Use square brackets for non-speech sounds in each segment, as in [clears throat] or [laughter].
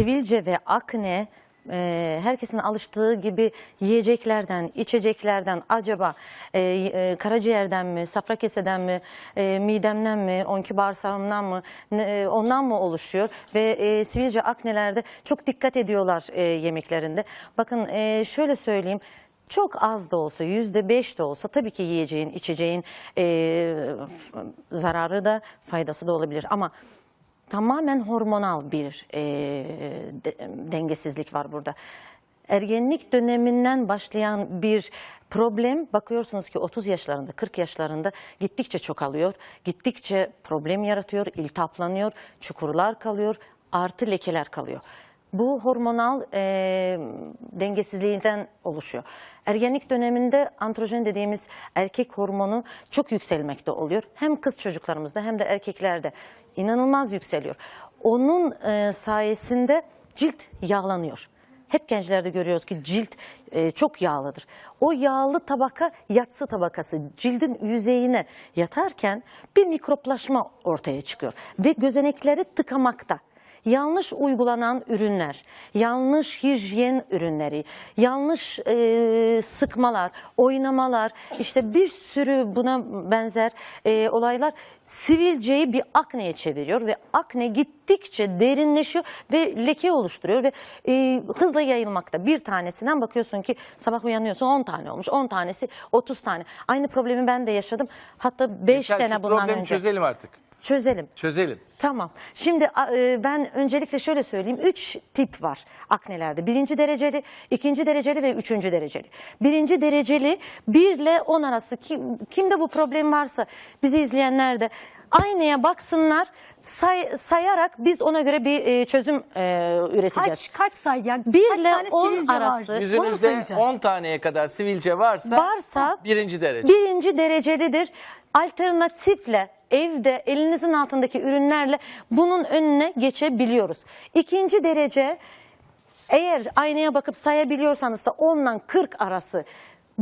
sivilce ve akne e, herkesin alıştığı gibi yiyeceklerden, içeceklerden acaba e, e, karaciğerden mi, safra keseden mi, e, midemden mi, onki bağırsağımdan mı, ne- e, ondan mı oluşuyor? Ve e, sivilce aknelerde çok dikkat ediyorlar e, yemeklerinde. Bakın e, şöyle söyleyeyim. Çok az da olsa, yüzde beş de olsa tabii ki yiyeceğin, içeceğin e, zararı da faydası da olabilir. Ama tamamen hormonal bir e, de- dengesizlik var burada. Ergenlik döneminden başlayan bir problem bakıyorsunuz ki 30 yaşlarında 40 yaşlarında gittikçe çoğalıyor. Gittikçe problem yaratıyor, iltihaplanıyor, çukurlar kalıyor, artı lekeler kalıyor. Bu hormonal e, dengesizliğinden oluşuyor. Ergenlik döneminde androjen dediğimiz erkek hormonu çok yükselmekte oluyor. Hem kız çocuklarımızda hem de erkeklerde inanılmaz yükseliyor. Onun e, sayesinde cilt yağlanıyor. Hep gençlerde görüyoruz ki cilt e, çok yağlıdır. O yağlı tabaka yatsı tabakası cildin yüzeyine yatarken bir mikroplaşma ortaya çıkıyor ve gözenekleri tıkamakta yanlış uygulanan ürünler, yanlış hijyen ürünleri, yanlış e, sıkmalar, oynamalar, işte bir sürü buna benzer e, olaylar sivilceyi bir akneye çeviriyor ve akne gittikçe derinleşiyor ve leke oluşturuyor ve e, hızla yayılmakta. Bir tanesinden bakıyorsun ki sabah uyanıyorsun 10 tane olmuş, 10 tanesi 30 tane. Aynı problemi ben de yaşadım. Hatta 5 Yeter, şu sene bundan problemi önce. çözelim artık. Çözelim. Çözelim. Tamam. Şimdi e, ben öncelikle şöyle söyleyeyim. Üç tip var aknelerde. Birinci dereceli, ikinci dereceli ve üçüncü dereceli. Birinci dereceli 1 ile 10 arası kim, kimde bu problem varsa bizi izleyenler de aynaya baksınlar say- sayarak biz ona göre bir e, çözüm e, üreteceğiz. Kaç kaç say ya? Bir kaç ile tane on sivilce var? arası. Onu mu Yüzünüzde sayacağız? 10 taneye kadar sivilce varsa, Varsa birinci derece. birinci derecelidir. Alternatifle evde elinizin altındaki ürünlerle bunun önüne geçebiliyoruz. İkinci derece eğer aynaya bakıp sayabiliyorsanız da 10'dan 40 arası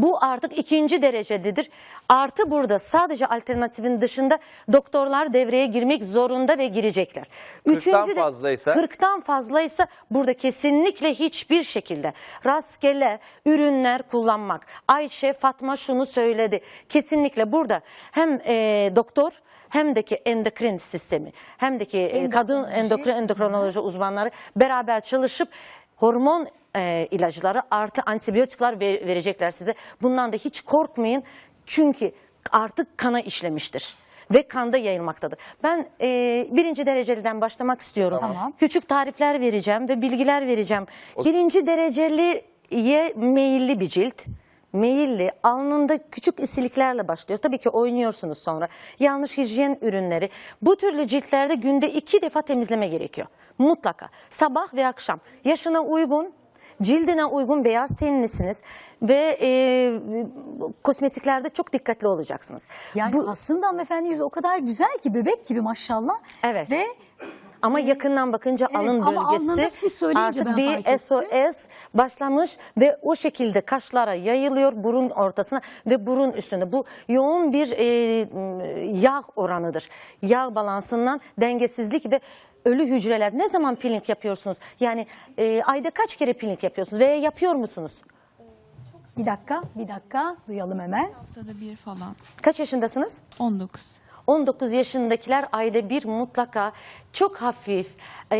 bu artık ikinci derecededir. Artı burada sadece alternatifin dışında doktorlar devreye girmek zorunda ve girecekler. 40'tan fazlaysa? 40'tan fazlaysa burada kesinlikle hiçbir şekilde rastgele ürünler kullanmak. Ayşe Fatma şunu söyledi. Kesinlikle burada hem e, doktor hem de ki endokrin sistemi hem de ki e, kadın endokrin endokrinoloji uzmanları beraber çalışıp hormon e, ilaçları artı antibiyotikler ver- verecekler size. Bundan da hiç korkmayın çünkü artık kana işlemiştir ve kanda yayılmaktadır. Ben e, birinci dereceliden başlamak istiyorum. Tamam. Küçük tarifler vereceğim ve bilgiler vereceğim. Birinci dereceliye meyilli bir cilt. Meyilli, alnında küçük isiliklerle başlıyor. Tabii ki oynuyorsunuz sonra. Yanlış hijyen ürünleri. Bu türlü ciltlerde günde iki defa temizleme gerekiyor. Mutlaka. Sabah ve akşam. Yaşına uygun, cildine uygun beyaz tenlisiniz ve e, kosmetiklerde çok dikkatli olacaksınız. Yani Bu- aslında hanımefendi yüzü o kadar güzel ki bebek gibi maşallah. Evet. Ve Ama yakından bakınca Evet, alın ama alnında bölgesi söyleyince artık ben bir fark ettim. SOS başlamış ve o şekilde kaşlara yayılıyor burun ortasına ve burun üstünde. Bu yoğun bir e, yağ oranıdır. Yağ balansından dengesizlik ve ölü hücreler. Ne zaman peeling yapıyorsunuz? Yani e, ayda kaç kere peeling yapıyorsunuz veya yapıyor musunuz? bir dakika bir dakika duyalım hemen. Haftada bir falan. Kaç yaşındasınız? 19. 19 yaşındakiler ayda bir mutlaka çok hafif e,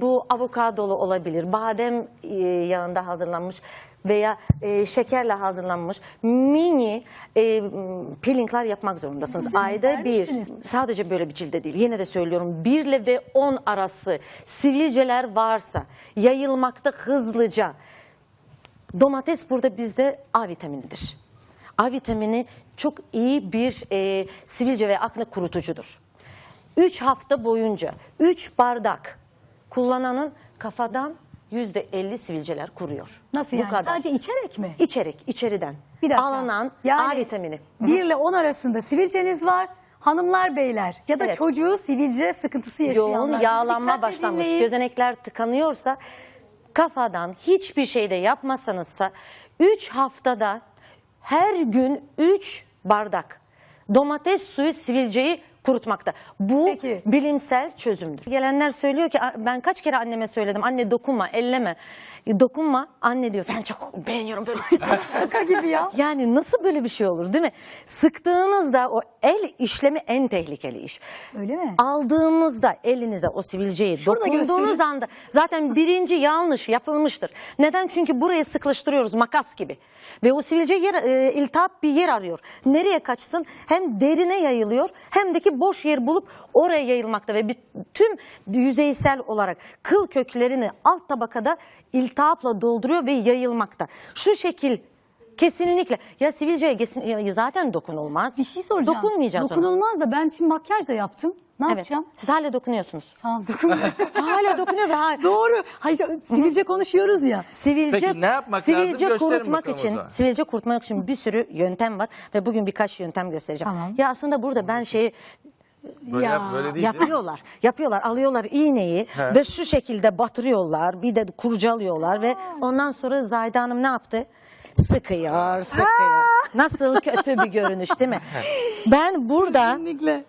bu avokadolu olabilir, badem e, yağında hazırlanmış veya e, şekerle hazırlanmış mini e, peelingler yapmak zorundasınız. Siz bize Ayda bir. Sadece böyle bir cilde değil. Yine de söylüyorum 1 ile ve 10 arası sivilceler varsa yayılmakta hızlıca Domates burada bizde A vitaminidir. A vitamini çok iyi bir e, sivilce ve akne kurutucudur. 3 hafta boyunca 3 bardak kullananın kafadan %50 sivilceler kuruyor. Nasıl Bu yani? kadar. Sadece içerek mi? İçerik, içeriden Bir dakika. alınan Yani A vitamini. 1 ile 10 arasında sivilceniz var. Hanımlar beyler ya da Evet. çocuğu sivilce sıkıntısı yaşayanlar. yoğun yağlanma dikkatle başlamış, dinleyin. gözenekler tıkanıyorsa kafadan hiçbir şey de yapmazsanızsa 3 haftada her gün 3 bardak domates suyu sivilceyi kurutmakta. Bu Peki. bilimsel çözümdür. Gelenler söylüyor ki "A- ben kaç kere anneme söyledim. Anne dokunma, elleme. Dokunma. Anne diyor ben çok beğeniyorum böyle [laughs] Şaka gibi ya. Yani nasıl böyle bir şey olur değil mi? Sıktığınızda o el işlemi en tehlikeli iş. Öyle mi? Aldığımızda elinize o sivilceyi Şurada dokunduğunuz göstereyim. anda zaten birinci yanlış yapılmıştır. Neden? Çünkü burayı sıklaştırıyoruz makas gibi. Ve o sivilce yer, e, iltihap bir yer arıyor. Nereye kaçsın? Hem derine yayılıyor hem de ki boş yer bulup oraya yayılmakta ve tüm yüzeysel olarak kıl köklerini alt tabakada iltihapla dolduruyor ve yayılmakta. Şu şekil kesinlikle ya sivilceye kesin, ya zaten dokunulmaz. Bir şey soracağım. Dokunmayacağız ona. Dokunulmaz da ben şimdi makyaj da yaptım. Ne Evet. yapacağım? Siz hala dokunuyorsunuz. Tamam dokunmuyorum. [laughs] hala dokunuyor ve hala. Doğru. Hayır sivilce konuşuyoruz ya. Sivilce, Peki ne yapmak sivilce lazım? Gösterin kurutmak bakalım o için, zaman. sivilce kurutmak için bir sürü yöntem var ve bugün birkaç yöntem göstereceğim. Tamam. Ya aslında burada ben şeyi Böyle, Ya, yap- böyle değil, değil mi? yapıyorlar. Yapıyorlar. Alıyorlar iğneyi He. ve şu şekilde batırıyorlar. Bir de kurcalıyorlar ve ondan sonra Zayda Hanım ne yaptı? Sıkıyor, sıkıyor. Nasıl kötü bir görünüş değil mi? [laughs] Ben burada Kesinlikle.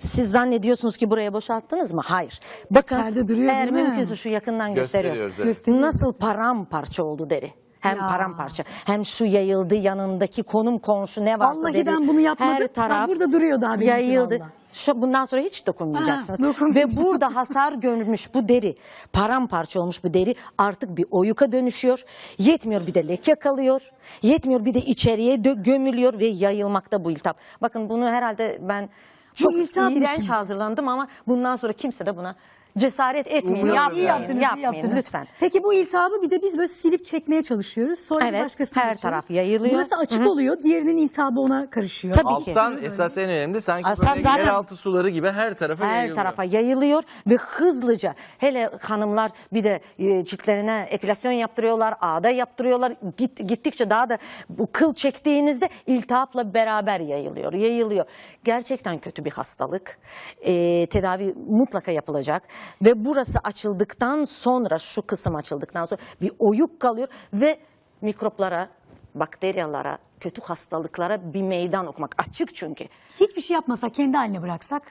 siz zannediyorsunuz ki buraya boşalttınız mı? Hayır. Bakın İçeride duruyor, eğer değil mi? mümkünse şu yakından gösteriyoruz. Gösteriyoruz, evet. Gösteriyoruz. Nasıl paramparça oldu deri. Hem Ya. paramparça hem şu yayıldı yanındaki konum komşu ne varsa Vallahi ben bunu yapmadım. Her taraf burada duruyor daha Yayıldı. Şu, bundan sonra hiç dokunmayacaksınız. Ha. Ve burada hasar görmüş bu deri, paramparça olmuş bu deri artık bir oyuka dönüşüyor. Yetmiyor bir de leke kalıyor. Yetmiyor bir de içeriye gömülüyor ve yayılmakta bu iltihap. Bakın bunu herhalde ben çok iğrenç hazırlandım ama bundan sonra kimse de buna cesaret etmeyin. Umuyorum Yapmayın, İyi yaptınız, iyi yapmayın yaptınız. lütfen. Peki bu iltihabı bir de biz böyle silip çekmeye çalışıyoruz. Sonra Evet, başkasına her geçiyoruz. taraf yayılıyor. Burası açık oluyor. Diğerinin iltihabı ona karışıyor. Tabii ki. Alttan esas en önemli sanki Asas böyle zaten- yeraltı suları gibi her tarafa Her yayılıyor. tarafa yayılıyor ve hızlıca hele hanımlar bir de e, ciltlerine epilasyon yaptırıyorlar, ağda yaptırıyorlar. Git, gittikçe daha da bu kıl çektiğinizde iltihapla beraber yayılıyor, yayılıyor. Gerçekten kötü bir hastalık. E, tedavi mutlaka yapılacak ve burası açıldıktan sonra şu kısım açıldıktan sonra bir oyuk kalıyor ve mikroplara, bakteriyalara, kötü hastalıklara bir meydan okumak açık çünkü. Hiçbir şey yapmasak kendi haline bıraksak.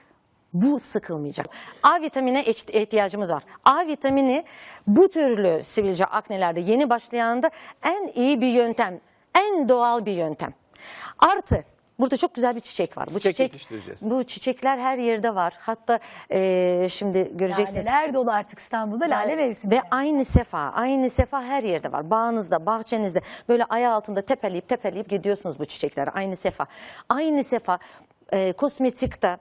Bu sıkılmayacak. A vitamine iht- ihtiyacımız var. A vitamini bu türlü sivilce aknelerde yeni başlayanda en iyi bir yöntem, en doğal bir yöntem. Artı burada çok güzel bir çiçek var. Bu Çiçek çiçek, yetiştireceğiz. bu çiçekler her yerde var. Hatta eee, şimdi göreceksiniz. Laleler dolu artık İstanbul'da lale mevsimi. Ve aynı sefa, aynı sefa her yerde var. Bağınızda, bahçenizde böyle ayağı altında tepeleyip tepeleyip gidiyorsunuz bu çiçekleri. Aynı sefa. Aynı sefa e, kosmetikte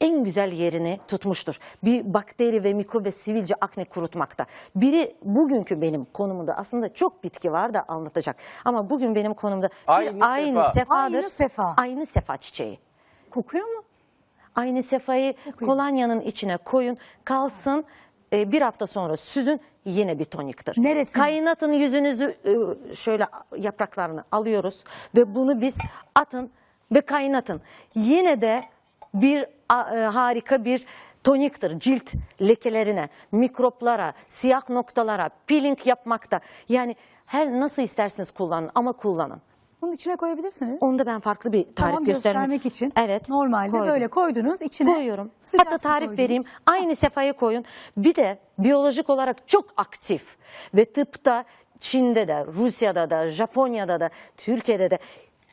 en güzel yerini tutmuştur. Bir bakteri ve mikro ve sivilce akne kurutmakta. Biri bugünkü benim konumunda aslında çok bitki var da anlatacak. Ama bugün benim konumda bir Aynı aynı sefa. sefadır. Aynı sefa. Aynı sefa çiçeği. Kokuyor mu? Aynı sefayı kolonyanın içine koyun, kalsın. e, bir hafta sonra süzün yine bir toniktir. Neresi? Kaynatın yüzünüzü e, şöyle yapraklarını alıyoruz ve bunu biz atın ve kaynatın. Yine de bir e, harika bir toniktir cilt lekelerine, mikroplara, siyah noktalara, peeling yapmakta. Yani her nasıl isterseniz kullanın ama kullanın. Bunun içine koyabilirsiniz. Onda ben farklı bir tarif Tamam, göstermek göstermek için. Evet. Normalde koydum. böyle koydunuz içine. Koyuyorum. sıcak Hatta tarif koydunuz. vereyim. Aynı sefayı koyun. Bir de biyolojik olarak çok aktif ve tıpta Çin'de de, Rusya'da da, Japonya'da da, Türkiye'de de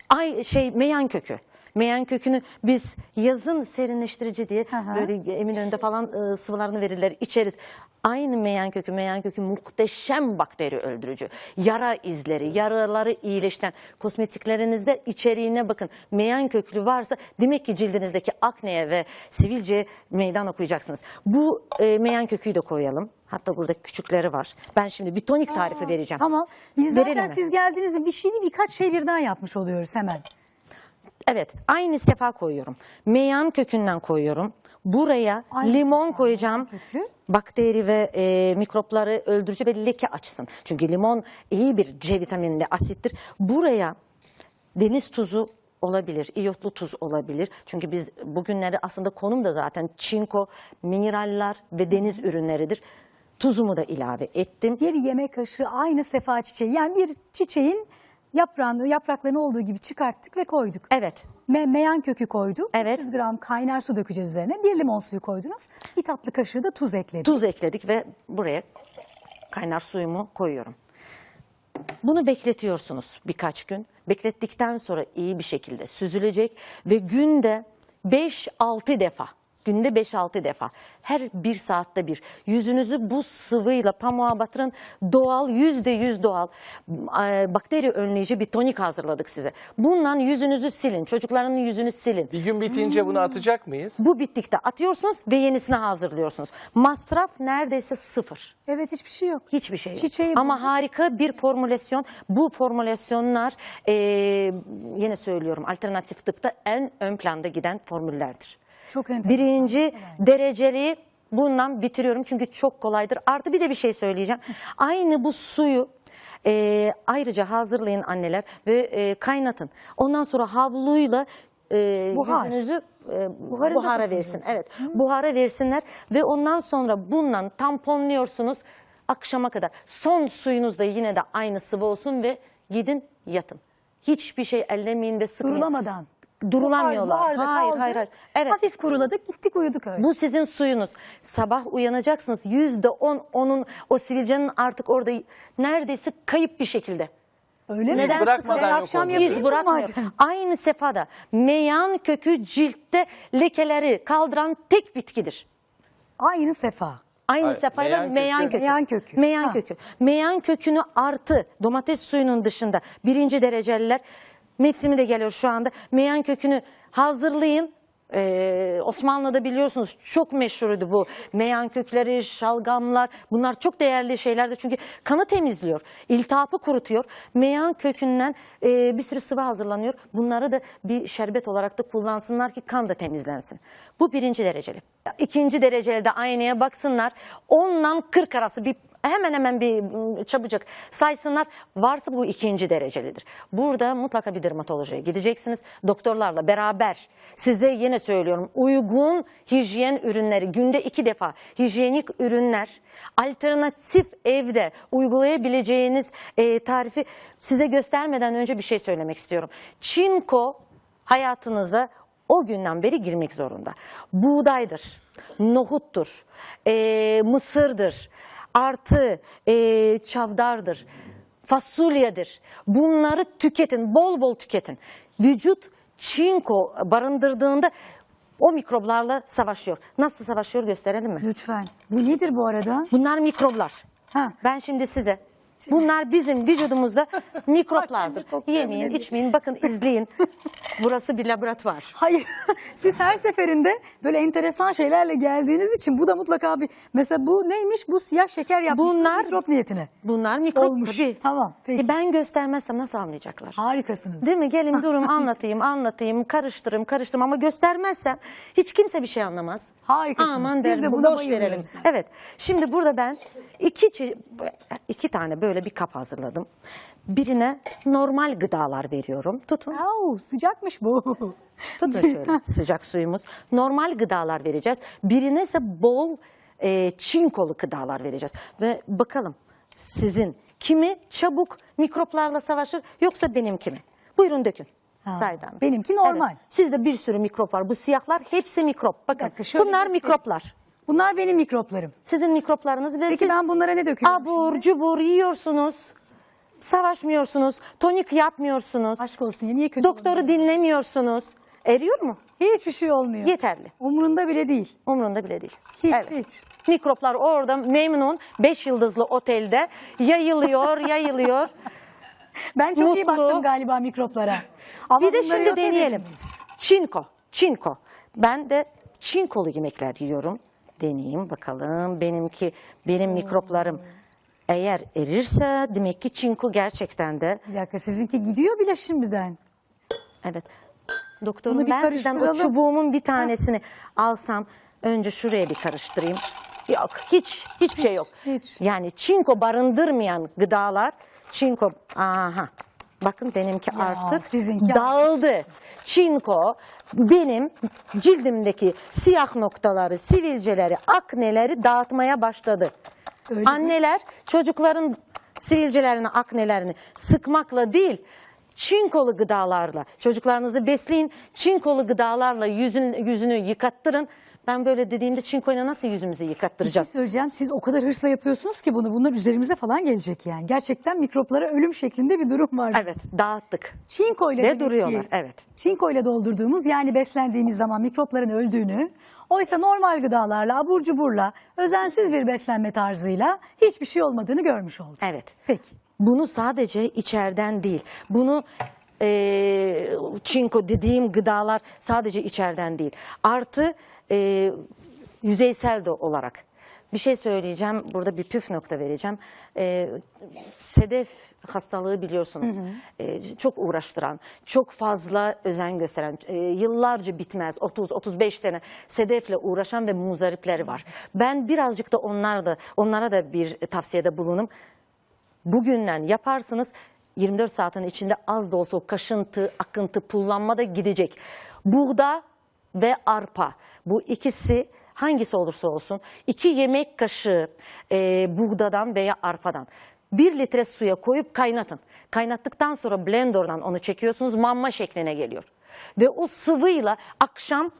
ay şey meyan kökü. Meyan kökünü biz yazın serinleştirici diye hı. böyle Eminönü'nde falan e, sıvılarını verirler içeriz. Aynı meyan kökü, meyan kökü muhteşem bakteri öldürücü. Yara izleri, yaraları iyileştiren kozmetiklerinizde içeriğine bakın. Meyan köklü varsa demek ki cildinizdeki akneye ve sivilceye meydan okuyacaksınız. Bu e, meyan köküyü de koyalım. Hatta burada küçükleri var. Ben şimdi bir tonik tarifi vereceğim. Tamam. Biz zaten mi? siz geldiniz mi bir şey değil birkaç şey birden yapmış oluyoruz hemen. Evet, aynı sefa koyuyorum. Meyan kökünden koyuyorum. Buraya Aynı limon sefa, koyacağım. kökü. Bakteri ve e, mikropları öldürücü ve leke açsın. Çünkü limon iyi bir C vitaminli asittir. Buraya deniz tuzu olabilir, iyotlu tuz olabilir. Çünkü biz bugünlerde aslında konum da zaten çinko, mineraller ve deniz ürünleridir. Tuzumu da ilave ettim. Bir yemek kaşığı aynı sefa çiçeği. Yani bir çiçeğin yaprağını, yapraklarını olduğu gibi çıkarttık ve koyduk. Evet. Me meyan kökü koyduk. Evet. 300 gram kaynar su dökeceğiz üzerine. Bir limon suyu koydunuz. Bir tatlı kaşığı da tuz ekledik. Tuz ekledik ve buraya kaynar suyumu koyuyorum. Bunu bekletiyorsunuz birkaç gün. Beklettikten sonra iyi bir şekilde süzülecek ve günde 5-6 defa Günde 5-6 defa. Her bir saatte bir. Yüzünüzü bu sıvıyla pamuğa batırın. Doğal, yüzde yüz doğal. e, Bakteri önleyici bir tonik hazırladık size. Bundan yüzünüzü silin. Çocukların yüzünü silin. Bir gün bitince bunu atacak mıyız? Bu bittikte atıyorsunuz ve yenisini hazırlıyorsunuz. Masraf neredeyse sıfır. Evet hiçbir şey yok. Hiçbir şey yok. Çiçeği Ama bulduk. harika bir formülasyon. Bu formülasyonlar eee, yine söylüyorum alternatif tıpta en ön planda giden formüllerdir. Çok enteresan. Birinci dereceli bundan bitiriyorum çünkü çok kolaydır. Artı bir de bir şey söyleyeceğim. [laughs] Aynı bu suyu eee, ayrıca hazırlayın anneler ve eee, kaynatın. Ondan sonra havluyla eee Buhar. yüzünüzü eee, Buharı buhara versin. Evet. Buhara versinler ve ondan sonra bundan tamponluyorsunuz akşama kadar. Son suyunuz da yine de aynı sıvı olsun ve gidin yatın. Hiçbir şey ellemeyin ve sıkmayın. Durulamadan. Durulamıyorlar. Buhar- buharda hayır, kaldı. hayır, hayır. Evet. Hafif kuruladık gittik uyuduk öyle. Bu sizin suyunuz. Sabah uyanacaksınız. Yüzde on onun o sivilcenin artık orada neredeyse kayıp bir şekilde. öyle mi? Neden bırakmadan Ben yok akşam oluyor. yapayım mı bırakmıyor. madem? Aynı sefada meyan kökü ciltte lekeleri kaldıran tek bitkidir. Aynı sefa. Aynı Hayır, sefayla meyan meyan kökü. kökü. Meyan kökü. Meyan Ha. kökü. Meyan kökünü artı domates suyunun dışında birinci dereceliler Meksimi de geliyor şu anda. Meyan kökünü hazırlayın. Ee, Osmanlı'da biliyorsunuz çok meşhurdu bu. Meyan kökleri, şalgamlar bunlar çok değerli şeylerdir. Çünkü kanı temizliyor, iltihapı kurutuyor. Meyan kökünden e, bir sürü sıvı hazırlanıyor. Bunları da bir şerbet olarak da kullansınlar ki kan da temizlensin. Bu birinci dereceli. İkinci dereceli de aynaya baksınlar. Ondan 40 arası bir hemen hemen bir mm, çabucak saysınlar. Varsa bu ikinci derecelidir. Burada mutlaka bir dermatolojiye gideceksiniz. Doktorlarla beraber size yine söylüyorum uygun hijyen ürünleri günde iki defa hijyenik ürünler alternatif evde uygulayabileceğiniz e, tarifi size göstermeden önce bir şey söylemek istiyorum. Çinko hayatınıza o günden beri girmek zorunda. Buğdaydır, nohuttur, e, mısırdır, artı e, çavdardır, fasulyedir. Bunları tüketin, bol bol tüketin. Vücut çinko barındırdığında o mikroplarla savaşıyor. Nasıl savaşıyor gösterelim mi? Lütfen. Bu nedir bu arada? Bunlar mikroplar. Ha. Ben şimdi size bunlar bizim vücudumuzda [laughs] mikroplardır. Yemeyin, içmeyin, bakın izleyin. [laughs] Burası bir laboratuvar. Hayır. [laughs] Siz her seferinde böyle enteresan şeylerle geldiğiniz için bu da mutlaka bir mesela bu neymiş? Bu siyah şeker yapmışsınız Bunlar- mikrop niyetine. Bunlar mikrop Olmuş. tabii. Tamam, peki. E ben göstermezsem nasıl anlayacaklar? Harikasınız. Değil mi? Gelin durum anlatayım, anlatayım, karıştırayım, karıştırayım ama göstermezsem hiç kimse bir şey anlamaz. Harikasınız. Aman Biz derim, de bu buna boş verelim. Evet. Şimdi burada ben iki iki tane böyle bir kap hazırladım. Birine normal gıdalar veriyorum. Tutun. Au, sıcakmış bu. Tutun şöyle [laughs] sıcak suyumuz. Normal gıdalar vereceğiz. Birine ise bol e, çinkolu gıdalar vereceğiz. Ve bakalım sizin kimi çabuk mikroplarla savaşır yoksa benimki mi? Buyurun dökün. Ha, Hanım. benimki normal. Evet, sizde bir sürü mikrop var. Bu siyahlar hepsi mikrop. Bakın dakika, bunlar göstereyim. mikroplar. Bunlar benim mikroplarım. Sizin mikroplarınız ve Peki siz ben bunlara ne döküyorum? abur cubur yiyorsunuz. Savaşmıyorsunuz. Tonik yapmıyorsunuz. Aşk olsun ya niye kötü Doktoru dinlemiyorsunuz. Eriyor mu? Hiçbir şey olmuyor. Yeterli. Umurunda bile değil. Umurunda bile değil. Hiç Evet. hiç. Mikroplar orada memnun 5 yıldızlı otelde yayılıyor [laughs] yayılıyor. Ben çok iyi Mutlu. baktım galiba mikroplara. Ama bir de bunları şimdi yok deneyelim. edemeyiz. Çinko, çinko. Ben de çinkolu yemekler yiyorum. Deneyeyim bakalım benimki benim mikroplarım eğer erirse demek ki çinko gerçekten de Bir dakika sizinki gidiyor bile şimdiden. evet. Doktorum Bunu bir ben sizden o karıştıralım. çubuğumun bir tanesini alsam önce şuraya bir karıştırayım. Yok hiç hiçbir şey yok. Hiç. Yani çinko barındırmayan gıdalar çinko aha bakın benimki artık sizinki dağıldı. Çinko benim cildimdeki siyah noktaları, sivilceleri, akneleri dağıtmaya başladı. Öyle mi? Anneler çocukların sivilcelerini, aknelerini sıkmakla değil Çinkolu gıdalarla çocuklarınızı besleyin. Çinkolu gıdalarla yüzün, yüzünü yıkattırın. Ben böyle dediğimde çinkoyla nasıl yüzümüzü Bir şey yıkattıracağız? söyleyeceğim. Siz o kadar hırsla yapıyorsunuz ki bunu. Bunlar üzerimize falan gelecek yani. Gerçekten mikroplara ölüm şeklinde bir durum var. Evet dağıttık. Çinko ile Ve demek ki- duruyorlar, evet. Çinko ile doldurduğumuz yani beslendiğimiz zaman mikropların öldüğünü, oysa normal gıdalarla, abur cuburla, özensiz bir beslenme tarzıyla hiçbir şey olmadığını görmüş olduk. Evet. Peki. Bunu sadece içeriden değil. Bunu eee çinko dediğim gıdalar sadece içeriden değil. Artı eee, yüzeysel de olarak. Bir şey söyleyeceğim. Burada bir püf nokta vereceğim. Eee, sedef hastalığı biliyorsunuz. Eee, çok uğraştıran, çok fazla özen gösteren, eee, yıllarca bitmez 30-35 sene sedefle uğraşan ve muzdaripleri var. Ben birazcık da onlar da onlara da bir tavsiyede bulunum bugünden yaparsınız 24 saatin içinde az da olsa o kaşıntı, akıntı, pullanma da gidecek. Buğda ve arpa bu ikisi hangisi olursa olsun iki yemek kaşığı e, buğdadan veya arpadan bir litre suya koyup kaynatın. Kaynattıktan sonra blenderdan onu çekiyorsunuz mamma şekline geliyor. Ve o sıvıyla akşam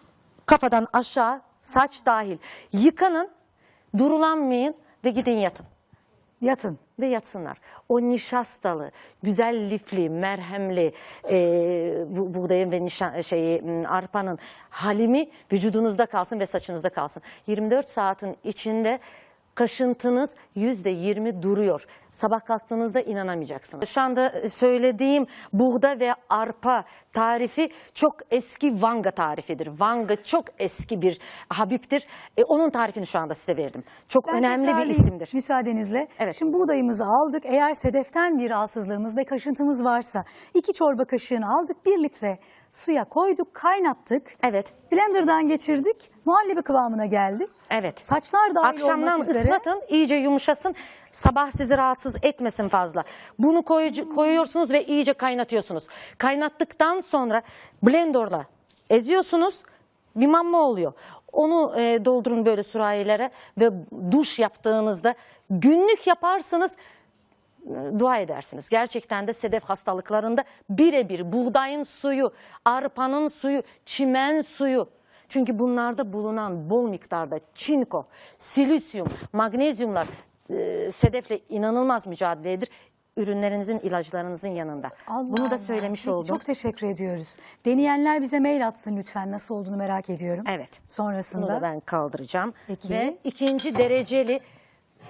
kafadan aşağı saç dahil yıkanın durulanmayın ve gidin yatın Yatın. ve yatsınlar. O nişastalı, güzel lifli, merhemli e, bu, buğdayın ve nişan, şeyi, m, arpanın halimi vücudunuzda kalsın ve saçınızda kalsın. 24 saatin içinde kaşıntınız yüzde yirmi duruyor. Sabah kalktığınızda inanamayacaksınız. Şu anda söylediğim buğda ve arpa tarifi çok eski Vanga tarifidir. Vanga çok eski bir Habib'tir. E, onun tarifini şu anda size verdim. Çok Ben önemli bir isimdir. Müsaadenizle. Evet. Şimdi buğdayımızı aldık. Eğer sedeften bir rahatsızlığımız ve kaşıntımız varsa iki çorba kaşığını aldık. Bir litre suya koyduk, kaynattık. Evet. Blender'dan geçirdik. Muhallebi kıvamına geldi. Evet. Saçlar dahil Akşamdan olmak üzere. ıslatın, iyice yumuşasın. Sabah sizi rahatsız etmesin fazla. Bunu koyucu- koyuyorsunuz ve iyice kaynatıyorsunuz. Kaynattıktan sonra blenderla eziyorsunuz. Bir mamma oluyor. Onu e, doldurun böyle sürahilere ve duş yaptığınızda günlük yaparsınız dua edersiniz. Gerçekten de sedef hastalıklarında birebir buğdayın suyu, arpanın suyu, çimen suyu. Çünkü bunlarda bulunan bol miktarda çinko, silisyum, magnezyumlar e, sedefle inanılmaz mücadeledir. Ürünlerinizin, ilaçlarınızın yanında. Allah Bunu Allah. da söylemiş Peki, oldum. Çok teşekkür ediyoruz. Deneyenler bize mail atsın lütfen nasıl olduğunu merak ediyorum. Evet. Sonrasında. Bunu da ben kaldıracağım. Peki. Ve ikinci dereceli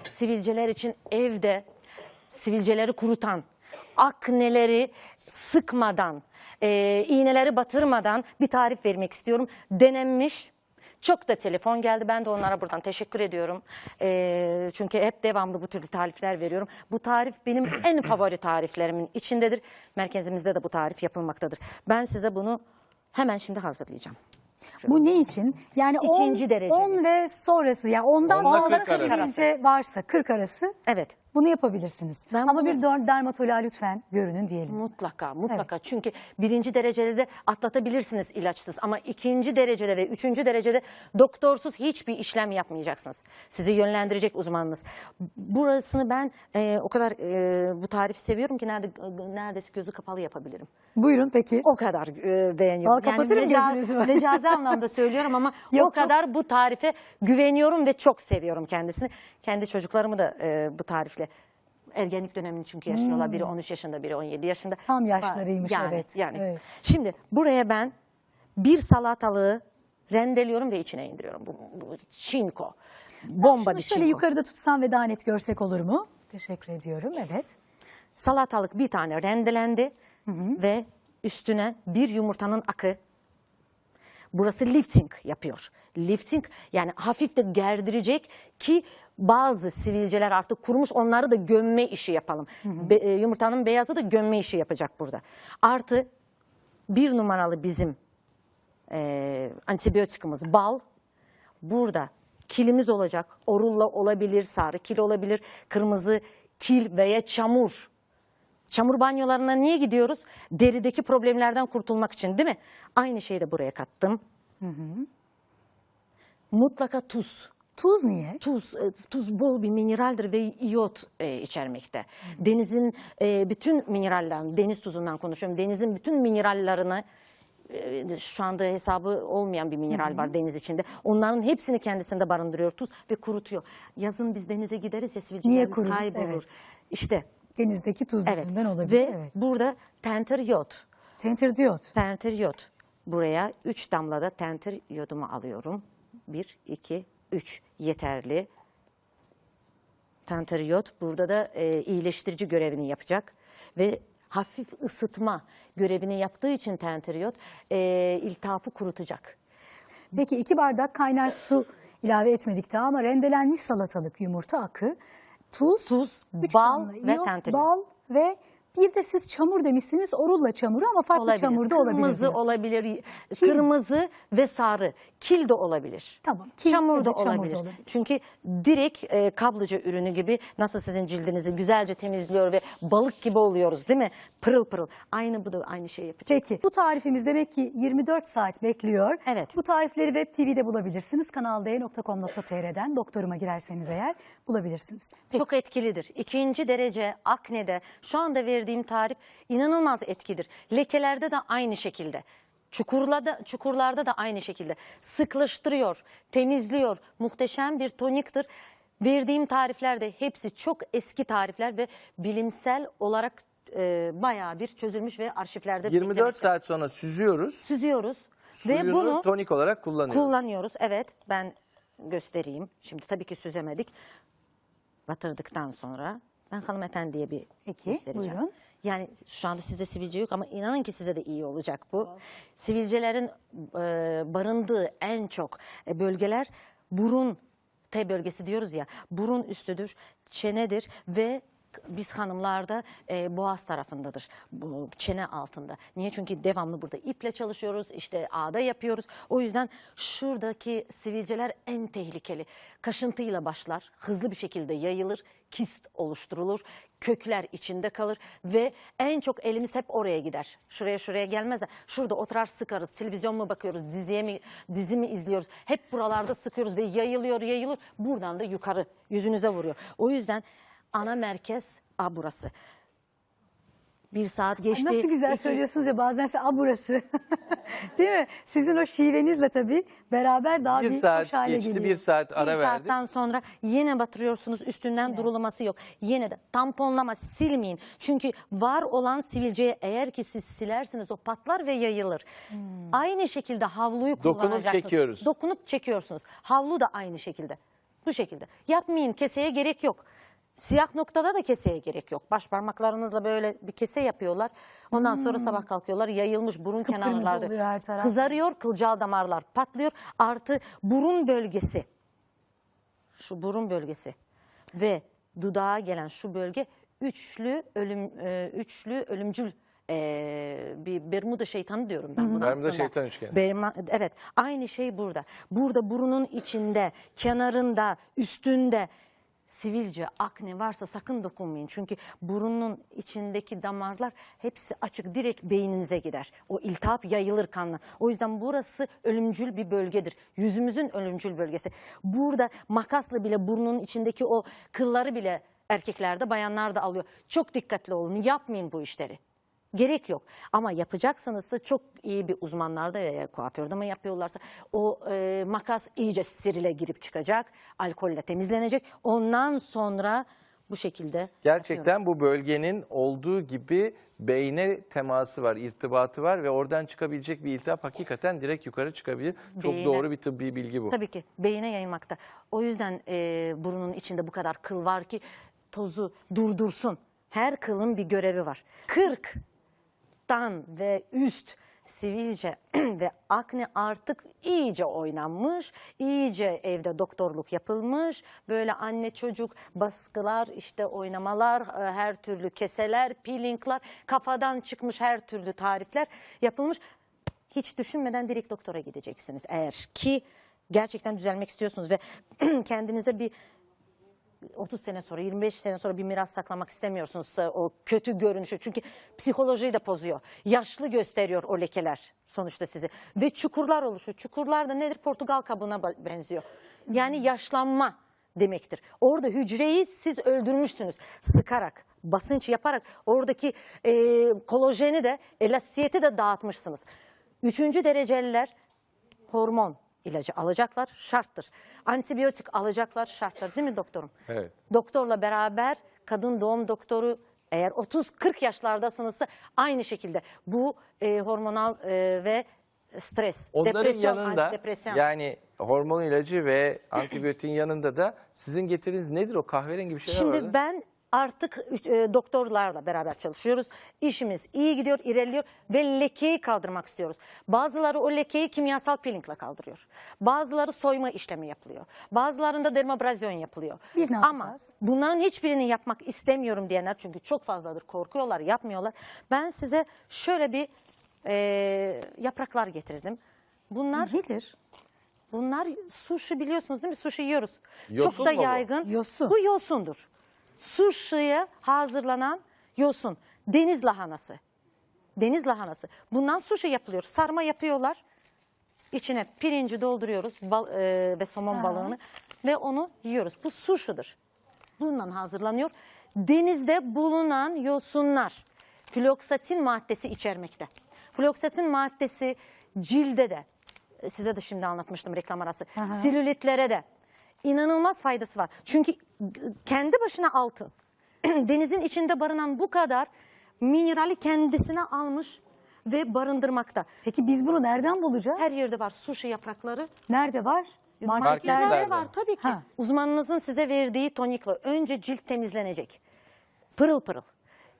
sivilceler için evde sivilceleri kurutan, akneleri sıkmadan, e, iğneleri batırmadan bir tarif vermek istiyorum. Denenmiş. Çok da telefon geldi. Ben de onlara buradan teşekkür ediyorum. E, çünkü hep devamlı bu türlü tarifler veriyorum. Bu tarif benim [clears throat] en favori tariflerimin içindedir. Merkezimizde de bu tarif yapılmaktadır. Ben size bunu hemen şimdi hazırlayacağım. Bu ne için? Yani İkinci 10, dereceli. 10 ve sonrası yani ondan Onla fazla 40 arası. varsa 40 arası Evet. bunu yapabilirsiniz. Ben Ama bunu- bir der- dermatoloğa lütfen görünün diyelim. Mutlaka mutlaka çünkü birinci derecede de atlatabilirsiniz ilaçsız ama ikinci derecede ve üçüncü derecede doktorsuz hiçbir işlem yapmayacaksınız. Sizi yönlendirecek uzmanınız. Burasını ben e, o kadar e, bu tarifi seviyorum ki nerede, neredeyse gözü kapalı yapabilirim. Buyurun peki. O kadar e, beğeniyorum. Vallahi kapatırım meca- gözünüzü. mecazi anlamda söylüyorum ama [laughs] o Yok, çok- kadar bu tarife güveniyorum ve çok seviyorum kendisini. Kendi çocuklarımı da e, bu tarifle ergenlik dönemini çünkü yaşıyorlar. Biri 13 yaşında, biri 17 yaşında. Hmm. Tam yaşlarıymış, yani, evet, Yani. evet. Şimdi buraya ben bir salatalığı rendeliyorum ve içine indiriyorum. Bu, bu çinko. Bomba bir şöyle çinko. yukarıda tutsam ve daha net görsek olur mu? Teşekkür ediyorum. Evet. Salatalık bir tane rendelendi ve üstüne bir yumurtanın akı. Burası lifting yapıyor. Lifting yani hafif de gerdirecek ki bazı sivilceler artık kurumuş onları da gömme işi yapalım. Be- e, yumurtanın beyazı da gömme işi yapacak burada. Artı bir numaralı bizim e, antibiyotikimiz bal. Burada kilimiz olacak. Orulla olabilir, sarı kil olabilir, kırmızı kil veya çamur. Çamur banyolarına niye gidiyoruz? Derideki problemlerden kurtulmak için değil mi? Aynı şeyi de buraya kattım. Mutlaka tuz. Tuz niye? Tuz, e, tuz bol bir mineraldir ve iyot e, içermekte. Denizin e, bütün minerallerini, deniz tuzundan konuşuyorum. Denizin bütün minerallerini e, şu anda hesabı olmayan bir mineral var deniz içinde. Onların hepsini kendisinde barındırıyor tuz ve kurutuyor. Yazın biz denize gideriz ya sivilcelerimiz kaybolur. Evet. İşte Denizdeki tuz evet. yüzünden olabilir. Ve evet. burada tenteryot. Tenterdiyot. Tenteryot. Buraya 3 damla da tenter yodumu alıyorum. 1, 2, 3 yeterli. Tenteryot burada da e, iyileştirici görevini yapacak. Ve hafif ısıtma görevini yaptığı için tenteryot e, iltihapı kurutacak. Peki iki bardak kaynar su ilave etmedik daha ama rendelenmiş salatalık, yumurta akı, tuz, Tuz, üç bal damla ve tenteryot. Bal ve bir de siz çamur demişsiniz. Orulla çamuru ama farklı Olabilir. çamur da olabilir. Kırmızı olabilir, kırmızı ve sarı. Kil de olabilir. Tamam, kil çamur da olabilir. olabilir. Çünkü direkt e, kabloca ürünü gibi nasıl sizin cildinizi güzelce temizliyor ve balık gibi oluyoruz değil mi? Pırıl pırıl. Aynı bu da aynı şeyi yapacak. Peki bu tarifimiz demek ki 24 saat bekliyor. Evet. Bu tarifleri Web TV'de bulabilirsiniz. Kanal D.com.tr'den doktoruma girerseniz eğer bulabilirsiniz. Peki. Çok etkilidir. İkinci derece aknede şu anda verdiğim tarif inanılmaz etkidir. Lekelerde de aynı şekilde. Çukurlarda, çukurlarda da aynı şekilde. Sıklaştırıyor, temizliyor. Muhteşem bir toniktir. Verdiğim tarifler de hepsi çok eski tarifler ve bilimsel olarak e, bayağı bir çözülmüş ve arşivlerde 24 beklemekte. saat sonra süzüyoruz. süzüyoruz ve Suyunu bunu tonik olarak kullanıyoruz. Kullanıyoruz evet ben göstereyim. Şimdi tabii ki süzemedik. Batırdıktan sonra ben hanımefendiye bir Peki, göstereceğim. buyurun. Yani şu anda sizde sivilce yok ama inanın ki size de iyi olacak bu. Sivilcelerin e, barındığı en çok e, bölgeler burun T bölgesi diyoruz ya burun üstüdür, çenedir ve biz hanımlarda e, boğaz tarafındadır. Bu çene altında. Niye? Çünkü devamlı burada iple çalışıyoruz. işte ağda yapıyoruz. O yüzden şuradaki sivilceler en tehlikeli. Kaşıntıyla başlar. Hızlı bir şekilde yayılır. Kist oluşturulur. Kökler içinde kalır ve en çok elimiz hep oraya gider. Şuraya şuraya gelmez de şurada oturar sıkarız. Televizyon mu bakıyoruz, diziye mi, dizi mi izliyoruz? Hep buralarda sıkıyoruz ve yayılıyor, yayılır. Buradan da yukarı yüzünüze vuruyor. O yüzden ana merkez a burası. Bir saat geçti. Nasıl güzel iki- söylüyorsunuz ya bazen size a burası. [laughs] Değil mi? Sizin o şivenizle tabii beraber daha bir bir, saat hoş hale geçti, geliyor. bir saat ara bir verdik. saatten sonra yine batırıyorsunuz üstünden durulaması yok. Yine de tamponlama silmeyin. Çünkü var olan sivilceye eğer ki siz silersiniz o patlar ve yayılır. Hmm. Aynı şekilde havluyu Dokunup kullanacaksınız. çekiyoruz. Dokunup çekiyorsunuz. Havlu da aynı şekilde. Bu şekilde. Yapmayın keseye gerek yok. Siyah noktada da keseye gerek yok. Baş parmaklarınızla böyle bir kese yapıyorlar. Ondan sonra sabah kalkıyorlar yayılmış burun Hmm. Kenarlarda. Kızarıyor kılcal damarlar patlıyor. Artı burun bölgesi şu burun bölgesi ve dudağa gelen şu bölge üçlü ölüm e, üçlü ölümcül e, bir Bermuda şeytanı diyorum ben buna Bermuda şeytan üçgeni. Berma- evet aynı şey burada. Burada burunun içinde, kenarında, üstünde sivilce, akne varsa sakın dokunmayın. Çünkü burunun içindeki damarlar hepsi açık direkt beyninize gider. O iltihap yayılır kanla. O yüzden burası ölümcül bir bölgedir. Yüzümüzün ölümcül bölgesi. Burada makasla bile burnun içindeki o kılları bile erkeklerde bayanlarda alıyor. Çok dikkatli olun yapmayın bu işleri. Gerek yok ama yapacaksanızsa çok iyi bir uzmanlarda ya kuaförde mi yapıyorlarsa o e, makas iyice sterile girip çıkacak, alkolle temizlenecek. Ondan sonra bu şekilde yapıyorum. Gerçekten bu bölgenin olduğu gibi beyne teması var, irtibatı var ve oradan çıkabilecek bir iltihap hakikaten direkt yukarı çıkabilir. Çok Beyine. doğru bir tıbbi bilgi bu. Tabii ki beyine yayılmakta. O yüzden e, burunun içinde bu kadar kıl var ki tozu durdursun. Her kılın bir görevi var. 40'tan ve üst sivilce [clears throat] ve akne artık iyice oynanmış, iyice evde doktorluk yapılmış. Böyle anne çocuk baskılar, işte oynamalar, e, her türlü keseler, peelingler, kafadan çıkmış her türlü tarifler yapılmış. Hiç düşünmeden direkt doktora gideceksiniz eğer ki gerçekten düzelmek istiyorsunuz ve [clears throat] kendinize bir 30 sene sonra 25 sene sonra bir miras saklamak istemiyorsunuz e, o kötü görünüşü. Çünkü psikolojiyi de bozuyor. Yaşlı gösteriyor o lekeler sonuçta sizi. Ve çukurlar oluşuyor. Çukurlar da nedir? Portakal kabuğuna benziyor. Yani yaşlanma demektir. Orada hücreyi siz öldürmüşsünüz sıkarak, basınç yaparak oradaki e, kolajeni de elastiyeti de dağıtmışsınız. Üçüncü dereceliler hormon ilacı alacaklar şarttır. Antibiyotik alacaklar şarttır değil mi doktorum? Evet. Doktorla beraber kadın doğum doktoru eğer 30-40 yaşlardasınızsa aynı şekilde bu e, hormonal e, ve stres, Onların depresyon, yanında antidepresan. yani hormon ilacı ve antibiyotiğin yanında da sizin getiriniz nedir o kahverengi bir şeyler Şimdi vardı. ben artık e, doktorlarla beraber çalışıyoruz. İşimiz iyi gidiyor, ilerliyor ve lekeyi kaldırmak istiyoruz. Bazıları o lekeyi kimyasal peelingle kaldırıyor. Bazıları soyma işlemi yapılıyor. Bazılarında dermabrazyon yapılıyor. Biz ne Ama yapacağız? bunların hiçbirini yapmak istemiyorum diyenler çünkü çok fazladır korkuyorlar, yapmıyorlar. Ben size şöyle bir e, yapraklar getirdim. Bunlar Nedir? Bunlar sushi biliyorsunuz değil mi? Sushi yiyoruz. Yosun Çok da mu bu? yaygın. Yosun. Bu yosundur. Sushi'ye hazırlanan yosun. Deniz lahanası. Deniz lahanası. Bundan sushi yapılıyor. Sarma yapıyorlar. İçine pirinci dolduruyoruz bal- e, ve somon balığını ve onu yiyoruz. Bu sushi'dir. Bundan hazırlanıyor. Denizde bulunan yosunlar floksatin maddesi içermekte. Floksatin maddesi cilde de e, size de şimdi anlatmıştım reklam arası. Silülitlere de inanılmaz faydası var. Çünkü kendi başına altın. [clears throat] Denizin içinde barınan bu kadar minerali kendisine almış ve barındırmakta. Peki biz bunu nereden bulacağız? Her yerde var sushi yaprakları. Nerede var? Marketlerde. Marketlerde var tabii ki. Ha. Uzmanınızın size verdiği tonik var. Önce cilt temizlenecek. Pırıl pırıl.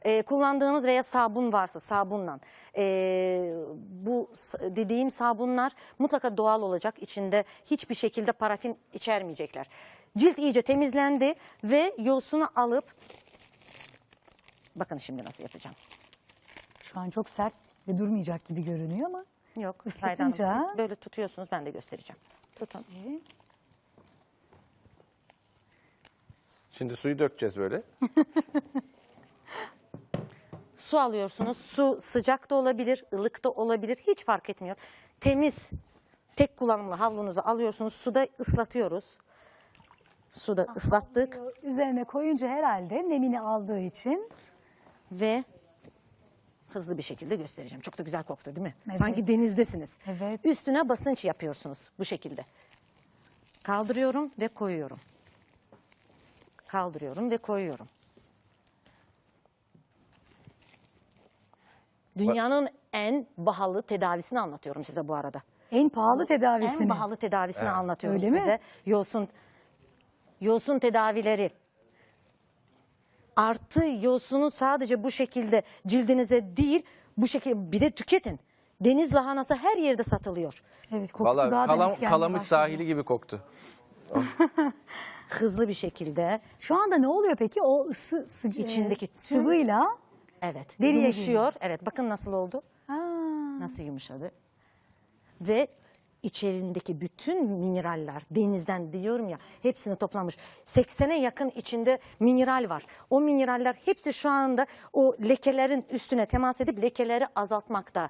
Ee, kullandığınız veya sabun varsa sabunla. Ee, bu dediğim sabunlar mutlaka doğal olacak. İçinde hiçbir şekilde parafin içermeyecekler. Cilt iyice temizlendi ve yosunu alıp bakın şimdi nasıl yapacağım. Şu an çok sert ve durmayacak gibi görünüyor ama. Yok, Hanım, siz böyle tutuyorsunuz ben de göstereceğim. Tutun. Şimdi suyu dökeceğiz böyle. [laughs] Su alıyorsunuz. Su sıcak da olabilir, ılık da olabilir. Hiç fark etmiyor. Temiz, tek kullanımlı havlunuzu alıyorsunuz. Suda ıslatıyoruz. Suda ıslattık Üzerine koyunca herhalde nemini aldığı için ve hızlı bir şekilde göstereceğim. Çok da güzel koktu değil mi? Evet. Sanki denizdesiniz. Evet. Üstüne basınç yapıyorsunuz bu şekilde. Kaldırıyorum ve koyuyorum. Kaldırıyorum ve koyuyorum. Dünyanın en pahalı tedavisini anlatıyorum size bu arada. en pahalı tedavisini. En pahalı tedavisini anlatıyorum Öyle mi? size. Yosun, yosun tedavileri. Artı yosunu sadece bu şekilde cildinize değil, bu şekilde bir de tüketin. Deniz lahanası her yerde satılıyor. Evet kokusu Valla daha da kalam, gelmeye kalamış başladı. sahili gibi koktu. [laughs] Hızlı bir şekilde. Şu anda ne oluyor peki? O ısı sıcı, İçindeki tüm- sıvıyla Evet. Deriye yumuşuyor. Evet bakın nasıl oldu. Ha, Nasıl yumuşadı. Ve içerindeki bütün mineraller denizden diyorum ya hepsini toplamış. 80'e yakın içinde mineral var. O mineraller hepsi şu anda o lekelerin üstüne temas edip lekeleri azaltmakta.